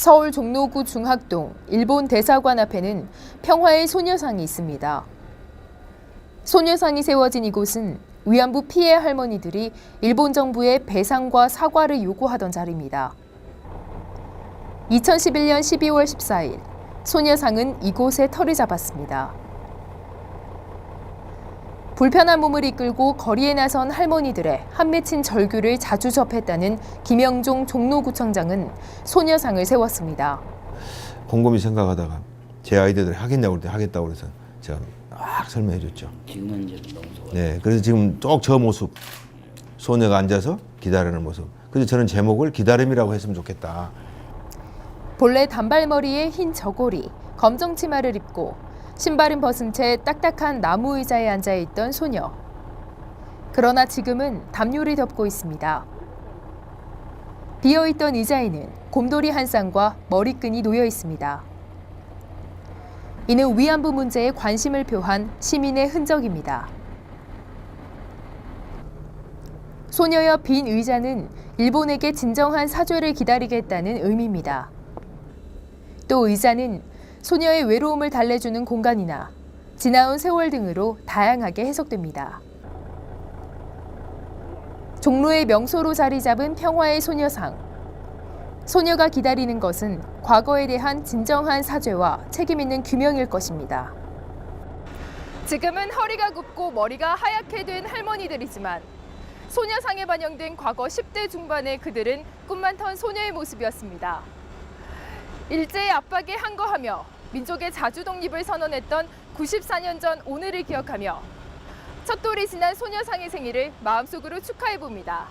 서울 종로구 중학동 일본 대사관 앞에는 평화의 소녀상이 있습니다. 소녀상이 세워진 이곳은 위안부 피해 할머니들이 일본 정부에 배상과 사과를 요구하던 자리입니다. 2011년 12월 14일 소녀상은 이곳에 털을 잡았습니다. 불편한 몸을 이끌고 거리에 나선 할머니들의 한맺힌 절규를 자주 접했다는 김영종 종로구청장은 소녀상을 세웠습니다. 곰곰이 생각하다가 제 아이들이 하겠냐고 그럴 때 하겠다고 그래서 제가 막 설명해 줬죠. 지금은 이제. 네, 그래서 지금 쭉 저 모습 소녀가 앉아서 기다리는 모습. 그래서 저는 제목을 기다림이라고 했으면 좋겠다. 본래 단발머리에 흰 저고리, 검정 치마를 입고 신발은 벗은 채 딱딱한 나무 의자에 앉아 있던 소녀. 그러나 지금은 담요를 덮고 있습니다. 비어 있던 의자에는 곰돌이 한 쌍과 머리끈이 놓여 있습니다. 이는 위안부 문제에 관심을 표한 시민의 흔적입니다. 소녀의 빈 의자는 일본에게 진정한 사죄를 기다리겠다는 의미입니다. 또 의자는 소녀의 외로움을 달래주는 공간이나 지나온 세월 등으로 다양하게 해석됩니다. 종로의 명소로 자리 잡은 평화의 소녀상. 소녀가 기다리는 것은 과거에 대한 진정한 사죄와 책임 있는 규명일 것입니다. 지금은 허리가 굽고 머리가 하얗게 된 할머니들이지만 소녀상에 반영된 과거 10대 중반의 그들은 꿈만 턴 소녀의 모습이었습니다. 일제의 압박에 항거하며 민족의 자주 독립을 선언했던 94년 전 오늘을 기억하며 첫돌이 지난 소녀상의 생일을 마음속으로 축하해 봅니다.